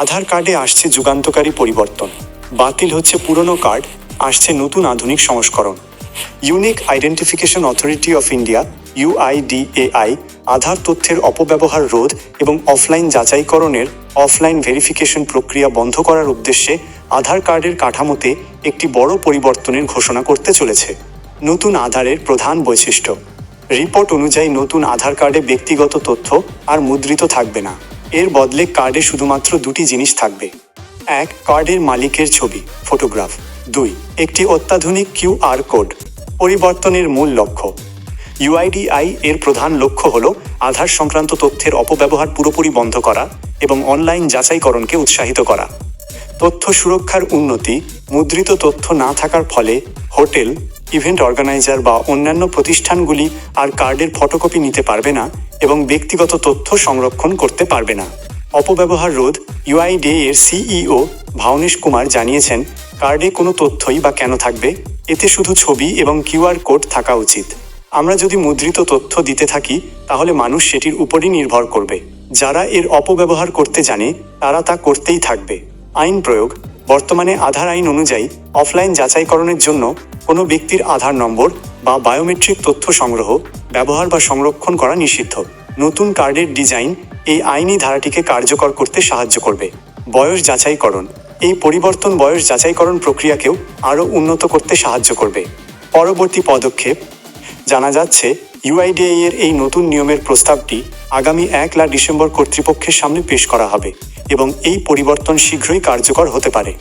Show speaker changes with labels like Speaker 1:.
Speaker 1: আধার কার্ডে আসছে যুগান্তকারী পরিবর্তন। বাতিল হচ্ছে পুরনো কার্ড, আসছে নতুন আধুনিক সংস্করণ। Unique identification authority of India UIDAI Aadhaar তথ্যের অপব্যবহার রোধ এবং অফলাইন যাচাইকরণের অফলাইন ভেরিফিকেশন প্রক্রিয়া বন্ধ করার উদ্দেশ্যে আধার কার্ডের কাঠামোতে একটি বড় পরিবর্তনের ঘোষণা করতে চলেছে। নতুন আধারের প্রধান বৈশিষ্ট্য রিপোর্ট অনুযায়ী নতুন আধার কার্ডে ব্যক্তিগত তথ্য আর মুদ্রিত থাকবে না। এর বদলে কার্ডে শুধুমাত্র দুটি জিনিস থাকবে। এক, কার্ডের মালিকের ছবি, ফটোগ্রাফ। দুই, একটি অত্যাধুনিক কিউআর কোড, পরিবর্তনের মূল লক্ষ্য। ইউআইডিআই এর প্রধান লক্ষ্য হল আধার সংক্রান্ত তথ্যের অপব্যবহার পুরোপুরি বন্ধ করা এবং অনলাইন যাচাইকরণকে উৎসাহিত করা। তথ্য সুরক্ষার উন্নতি, মুদ্রিত তথ্য না থাকার ফলে হোটেল ইভেন্ট অর্গানাইজার বা অন্যান্য প্রতিষ্ঠানগুলি আর কার্ডের ফটোকপি নিতে পারবে না এবং ব্যক্তিগত তথ্য সংরক্ষণ করতে পারবে না। অপব্যবহার রোধ ইউআইডিএ এর সিইও ভাবনেশ কুমার জানিয়েছেন, কার্ডে কোনো তথ্যই বা কেন থাকবে? এতে শুধু ছবি এবং কিউআর কোড থাকা উচিত। আমরা যদি মুদ্রিত তথ্য দিতে থাকি, তাহলে মানুষ সেটির উপরই নির্ভর করবে। যারা এর অপব্যবহার করতে জানে, তারা তা করতেই থাকবে। আইন প্রয়োগ, বর্তমানে আধার আইন অনুযায়ী অফলাইন যাচাইকরণের জন্য কোনো ব্যক্তির আধার নম্বর বা বায়োমেট্রিক তথ্য সংগ্রহ, ব্যবহার বা সংরক্ষণ করা নিষিদ্ধ। নতুন কার্ডের ডিজাইন এই আইনি ধারাটিকে কার্যকর করতে সাহায্য করবে। বয়স যাচাইকরণ। এই পরিবর্তন বয়স যাচাইকরণ প্রক্রিয়াকেও আরও উন্নত করতে সাহায্য করবে। পরবর্তী পদক্ষেপ। জানা যাচ্ছে ইউআইডিআই এর এই নতুন নিয়মের প্রস্তাবটি আগামী এক লাখ ডিসেম্বর কর্তৃপক্ষের সামনে পেশ করা হবে এবং এই পরিবর্তন শীঘ্রই কার্যকর হতে পারে।